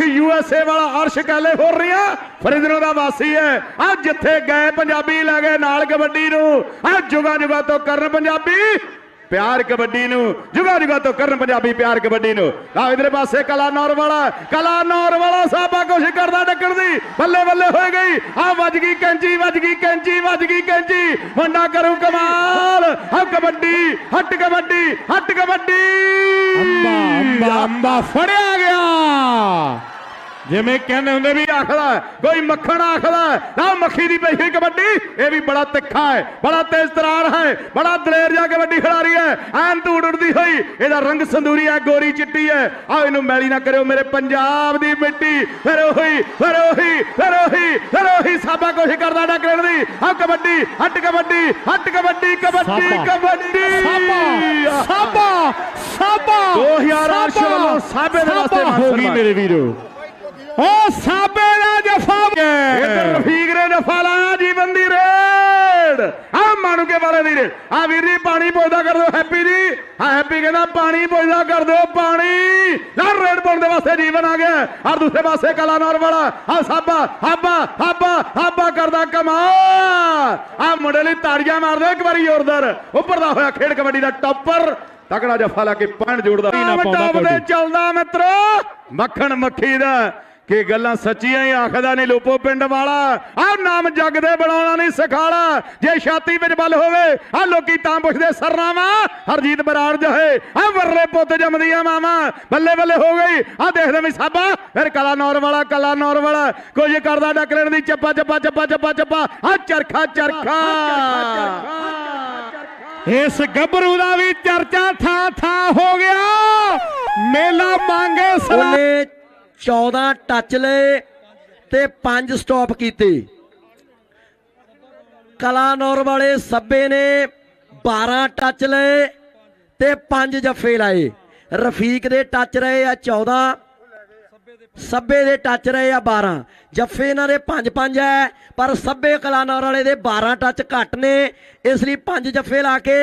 Arsh USA ਵਾਲਾ Arsh California. ਫਰੀਦਨਗਰ ਦਾ ਵਾਸੀ ਹੈ। ਆ ਜਿੱਥੇ ਗਏ ਪੰਜਾਬੀ ਲੈ ਗਏ ਨਾਲ ਕਬੱਡੀ ਨੂੰ। ਆ ਜੁਗਾ ਜੁਗਾ ਤੋਂ ਕਰਨ ਪੰਜਾਬੀ, ਪਿਆਰ ਕਬੱਡੀ ਨੂੰ। ਜੁਗਾ ਜੁਗਾ ਤੋਂ ਕਰਨ ਪੰਜਾਬੀ, ਪਿਆਰ ਕਬੱਡੀ ਨੂੰ। ਆ ਇਧਰੇ ਪਾਸੇ ਕਲਾ ਨੌਰ ਵਾਲਾ। ਕਲਾ ਨੌਰ ਵਾਲਾ ਸਾਬਾ ਕੋਸ਼ਿਸ਼ ਕਰਦਾ ਡੱਕਣ ਦੀ। ਬੱਲੇ ਬੱਲੇ ਹੋਏ ਗਈ। ਆ ਵੱਜ ਗਈ ਕੈਂਚੀ, ਵੱਜ ਗਈ ਕੈਂਚੀ, ਵੱਜ ਗਈ ਕੈਂਚੀ। ਮੁੰਡਾ ਕਰੂ ਕਮਾਲ। ਆ ਕਬੱਡੀ, ਹੱਟ ਕਬੱਡੀ ਹੱਟ ਕਬੱਡੀ। ਅੰਬਾ ਅੰਬਾ ਅੰਬਾ, ਫੜਿਆ। ਜਿਵੇਂ ਕਹਿੰਦੇ ਹੁੰਦੇ ਵੀ ਆਖਦਾ ਕੋਈ ਮੱਖਣ ਆਖਦਾ ਨਾ ਮੱਖੀ ਦੀ ਪਈ ਹੋਈ ਕਬੱਡੀ ਇਹ ਵੀ ਬੜਾ ਤਿੱਖਾ ਹੈ ਬੜਾ ਤੇਜ਼ ਤਰਾਰ ਹੈ ਬੜਾ ਦਲੇਰ ਜਾ ਕਬੱਡੀ ਖਿਡਾਰੀ ਹੈ ਐਨ ਧੂੜ ਉੜਦੀ ਹੋਈ ਇਹਦਾ ਰੰਗ ਸੰਦੂਰੀ ਹੈ ਗੋਰੀ ਚਿੱਟੀ ਹੈ ਆ ਇਹਨੂੰ ਮੈਲੀ ਨਾ ਕਰਿਓ ਮੇਰੇ ਪੰਜਾਬ ਦੀ ਮਿੱਟੀ ਫਿਰ ਉਹੀ ਫਿਰ ਉਹੀ ਫਿਰ ਉਹੀ ਫਿਰ ਉਹੀ ਸਾਬਾ ਕੋਸ਼ਿਸ਼ ਕਰਦਾ ਡੱਕਣ ਦੀ ਆ ਕਬੱਡੀ ਹੱਟ ਕਬੱਡੀ ਹੱਟ ਕਬੱਡੀ ਕਬੱਡੀ। ਕਬੱਡੀ ਸਾਬਾ ਸਾਬਾ ਸਾਬਾ 2008 ਸਾਬਾ। ਵੱਲੋਂ ਸਾਬੇ ਦੇ ਵਾਸਤੇ ਹੋ ਗਈ। ਮੇਰੇ ਵੀਰੋ ਓ ਸਾਬੇ ਦਾ ਜਫਾ ਇੱਧਰ ਰਫੀਕ ਨੇ ਦਫਾ ਲਾਇਆ ਜੀਵਨ ਦੀ ਰੇਡ। ਆ ਮਾਣੂਕੇ ਵਾਲੇ ਦੀ ਰੇਡ। ਆ ਵੀਰ ਜੀ ਪਾਣੀ ਪੁੱਛਦਾ ਕਰ ਦਿਓ ਹੈਪੀ ਜੀ। ਆ ਹੈਪੀ ਕਹਿੰਦਾ ਪਾਣੀ ਪੁੱਛਦਾ ਕਰ ਦਿਓ ਪਾਣੀ। ਨਾ ਰੇਡ ਪਾਉਣ ਦੇ ਵਾਸਤੇ ਜੀਵਨ ਆ ਗਿਆ। ਔਰ ਦੂਸਰੇ ਪਾਸੇ ਕਲਾਨੌਰ ਵਾਲਾ। ਆ ਸਾਬਾ ਹਾਬਾ ਹਾਬਾ ਹਾਬਾ ਕਰਦਾ ਕਮਾਲ। ਆ ਮੁੰਡੇ ਲਈ ਤਾੜੀਆਂ ਮਾਰਦੇ ਇੱਕ ਵਾਰੀ ਜ਼ੋਰਦਾਰ ਉੱਪਰ ਦਾ ਹੋਇਆ ਖੇਡ ਕਬੱਡੀ ਦਾ ਟੱਪਰ। ਤਕੜਾ ਜਫਾ ਲਾ ਕੇ ਪੈਣ ਜੋੜਦਾ ਨਾ ਪਾਉਂਦਾ ਕਬੱਡੀ। ਚੱਲਦਾ ਮਿੱਤਰੋ। ਮੱਖਣ ਮੱਖੀ ਦਾ। ਕਿ ਗੱਲਾਂ ਸੱਚੀਆਂ ਹੀ ਆਖਦਾ ਨਹੀਂ ਲੋਪੋ ਪਿੰਡ ਵਾਲਾ। ਆ ਨਾਮ ਜੱਗ ਦੇ ਬਣਾਉਣਾ ਨਹੀਂ ਸਿਖਾਲਾ। ਜੇ ਛਾਤੀ ਵਿੱਚ ਬਲ ਹੋਵੇ, ਆ ਲੋਕੀ ਤਾਂ ਪੁੱਛਦੇ ਸਰਨਾਵਾ। ਹਰਜੀਤ ਬਰਾੜ ਜਹੇ, ਆ ਵਰਲੇ ਪੁੱਤ ਜੰਮਦੀਆਂ ਮਾਵਾ। ਬੱਲੇ ਬੱਲੇ ਹੋ ਗਈ, ਆ ਦੇਖਦੇ ਵੀ ਸਾਬਾ, ਫਿਰ ਕਲਾ ਨੌਰ ਵਾਲਾ, ਕਲਾ ਨੌਰ ਵਾਲਾ। ਕੁਝ ਕਰਦਾ ਡਕਲਣ ਦੀ ਚੱਪਾ ਚੱਪਾ ਚੱਪਾ ਚੱਪਾ ਚੱਪਾ। ਆ ਚਰਖਾ ਚਰਖਾ। ਇਸ ਗੱਭਰੂ ਦਾ ਵੀ ਚਰਚਾ ਥਾਂ ਥਾਂ ਹੋ ਗਿਆ। ਮੇਲਾ ਮੰਗੇ ਸਰਾ 14 ਟੱਚ ਲਏ ਤੇ 5 ਸਟਾਪ ਕੀਤੇ। ਕਲਾਨੌਰ ਵਾਲੇ ਸੱਬੇ ਨੇ 12 ਟੱਚ ਲਏ ਤੇ 5 ਜੱਫੇ ਲਾਏ। ਰਫੀਕ ਦੇ ਟੱਚ ਰਹੇ ਆ 14 ਸੱਬੇ ਦੇ ਟੱਚ ਰਹੇ ਆ 12 ਜੱਫੇ ਇਹਨਾਂ ਦੇ 5-5 ਹੈ ਪਰ ਸੱਬੇ ਕਲਾਨੌਰ ਵਾਲੇ ਦੇ 12 ਟੱਚ ਘੱਟ ਨੇ। ਇਸ ਲਈ 5 ਜੱਫੇ ਲਾ ਕੇ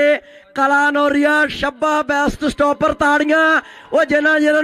ਕਲਾਨੌਰੀਆ ਸ਼ੱਬਾ ਬੈਸਟ ਸਟਾਪਰ ਤਾੜੀਆਂ। ਉਹ ਜਿਨ੍ਹਾਂ ਜਿਨ੍ਹਾਂ ਨੂੰ